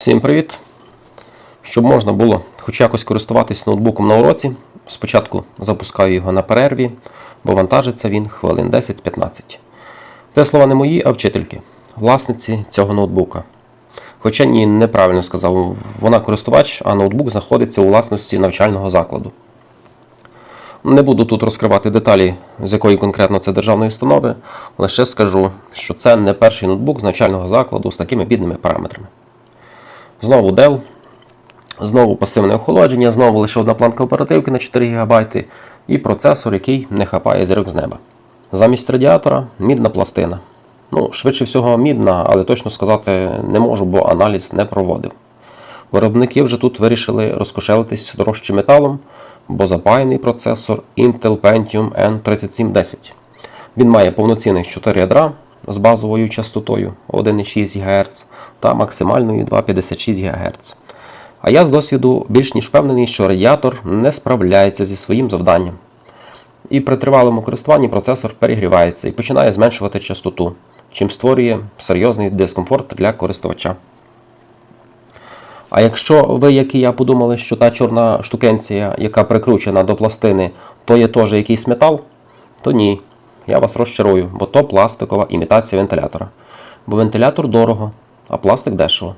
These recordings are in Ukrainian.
Всім привіт! Щоб можна було хоч якось користуватись ноутбуком на уроці, спочатку запускаю його на перерві, бо вантажиться він хвилин 10-15. Це слова не мої, а вчительки, власниці цього ноутбука. Хоча ні, неправильно сказав, вона користувач, а ноутбук знаходиться у власності навчального закладу. Не буду тут розкривати деталі, з якої конкретно це державної установи, лише скажу, що це не перший ноутбук з навчального закладу з такими бідними параметрами. Знову Dell, знову пасивне охолодження, знову лише одна планка оперативки на 4 ГБ і процесор, який не хапає зірок з неба. Замість радіатора мідна пластина. Ну, швидше всього, мідна, але точно сказати не можу, бо аналіз не проводив. Виробники вже тут вирішили розкошелитись дорожчим металом, бо запаяний процесор Intel Pentium N3710. Він має повноцінних 4 ядра з базовою частотою 1,6 ГГц та максимальною 2,56 ГГц. А я з досвіду більш ніж впевнений, що радіатор не справляється зі своїм завданням. І при тривалому користуванні процесор перегрівається і починає зменшувати частоту, чим створює серйозний дискомфорт для користувача. А якщо ви, як і я, подумали, що та чорна штукенція, яка прикручена до пластини, то є теж якийсь метал, то ні, я вас розчарую, бо то пластикова імітація вентилятора. Бо вентилятор дорого, а пластик дешево.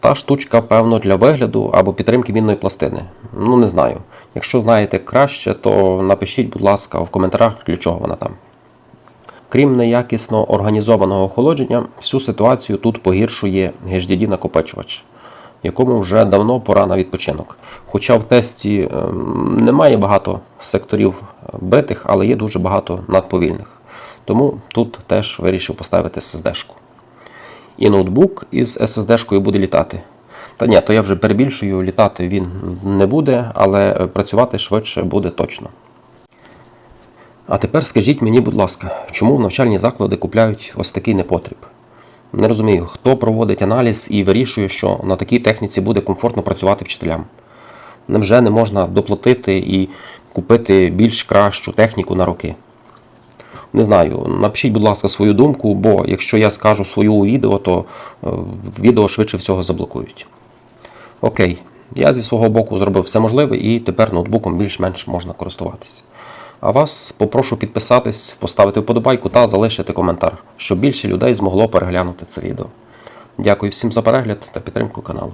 Та штучка, певно, для вигляду або підтримки мінної пластини. Ну, не знаю. Якщо знаєте краще, то напишіть, будь ласка, в коментарях, для чого вона там. Крім неякісно організованого охолодження, всю ситуацію тут погіршує HDD накопичувач, якому вже давно пора на відпочинок. Хоча в тесті ем, немає багато секторів битих, але є дуже багато надповільних. Тому тут теж вирішив поставити SSD-шку. І ноутбук із SSD-шкою буде літати. Та ні, то я вже перебільшую, літати він не буде, але працювати швидше буде точно. А тепер скажіть мені, будь ласка, чому в навчальні заклади купляють ось такий непотріб? Не розумію, хто проводить аналіз і вирішує, що на такій техніці буде комфортно працювати вчителям. Невже не можна доплатити і купити більш кращу техніку на роки? Не знаю, напишіть, будь ласка, свою думку, бо якщо я скажу свою у відео, то е, відео швидше всього заблокують. Окей, я зі свого боку зробив все можливе і тепер ноутбуком більш-менш можна користуватися. А вас попрошу підписатись, поставити вподобайку та залишити коментар, щоб більше людей змогло переглянути це відео. Дякую всім за перегляд та підтримку каналу.